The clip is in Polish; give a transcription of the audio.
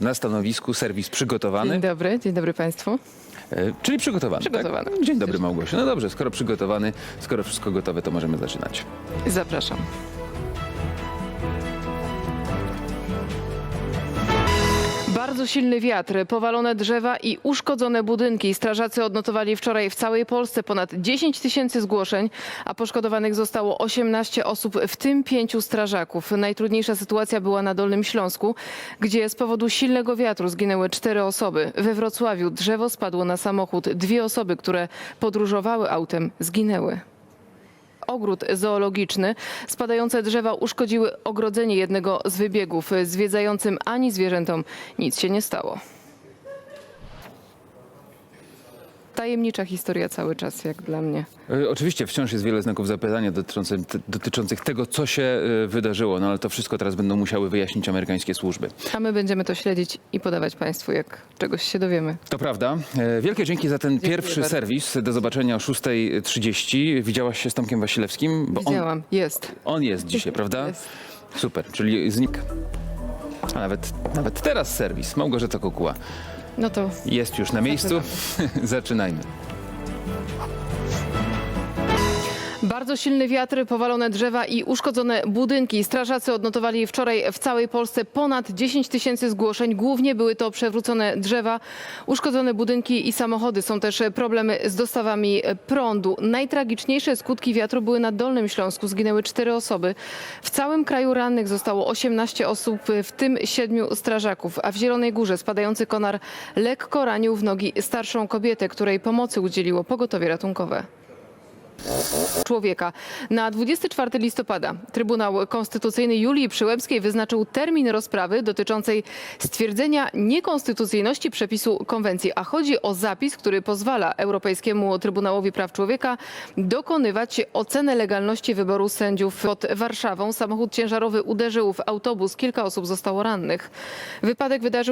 Na stanowisku serwis przygotowany, Dzień dobry, dzień dobry Państwu. e, czyli przygotowany. Przygotowany. Tak? Dzień dobry Małgosiu. No dobrze, skoro przygotowany, skoro wszystko gotowe, to możemy zaczynać. Zapraszam. Bardzo silny wiatr, powalone drzewa i uszkodzone budynki. Strażacy odnotowali wczoraj w całej Polsce ponad 10 tysięcy zgłoszeń, a poszkodowanych zostało 18 osób, w tym pięciu strażaków. Najtrudniejsza sytuacja była na Dolnym Śląsku, gdzie z powodu silnego wiatru zginęły cztery osoby. We Wrocławiu drzewo spadło na samochód. Dwie osoby, które podróżowały autem, zginęły ogród zoologiczny. Spadające drzewa uszkodziły ogrodzenie jednego z wybiegów. Zwiedzającym ani zwierzętom nic się nie stało. Tajemnicza historia cały czas, jak dla mnie. E, Oczywiście wciąż jest wiele znaków zapytania dotyczących, dotyczących tego, co się e, wydarzyło, no ale to wszystko teraz będą musiały wyjaśnić amerykańskie służby. A my będziemy to śledzić i podawać Państwu, jak czegoś się dowiemy. To prawda. E, Wielkie dzięki za ten pierwszy bardzo. serwis. Do zobaczenia o 6.30. Widziałaś się z Tomkiem Wasilewskim? Bo on, Widziałam, jest. on jest dzisiaj, prawda? Jest. Super, czyli znik. A nawet, nawet teraz serwis. Małgorzata Kokuła No to jest już na miejscu. Zaczynajmy. Bardzo silny wiatr, powalone drzewa i uszkodzone budynki. Strażacy odnotowali wczoraj w całej Polsce ponad 10 tysięcy zgłoszeń. Głównie były to przewrócone drzewa, uszkodzone budynki i samochody. Są też problemy z dostawami prądu. Najtragiczniejsze skutki wiatru były na Dolnym Śląsku. Zginęły cztery osoby. W całym kraju rannych zostało 18 osób, w tym siedmiu strażaków. A w Zielonej Górze spadający konar lekko ranił w nogi starszą kobietę, której pomocy udzieliło pogotowie ratunkowe człowieka. Na 24 listopada Trybunał Konstytucyjny Julii Przyłębskiej wyznaczył termin rozprawy dotyczącej stwierdzenia niekonstytucyjności przepisu konwencji, a chodzi o zapis, który pozwala Europejskiemu Trybunałowi Praw Człowieka dokonywać oceny legalności wyboru sędziów pod Warszawą. Samochód ciężarowy uderzył w autobus, kilka osób zostało rannych. Wypadek wydarzył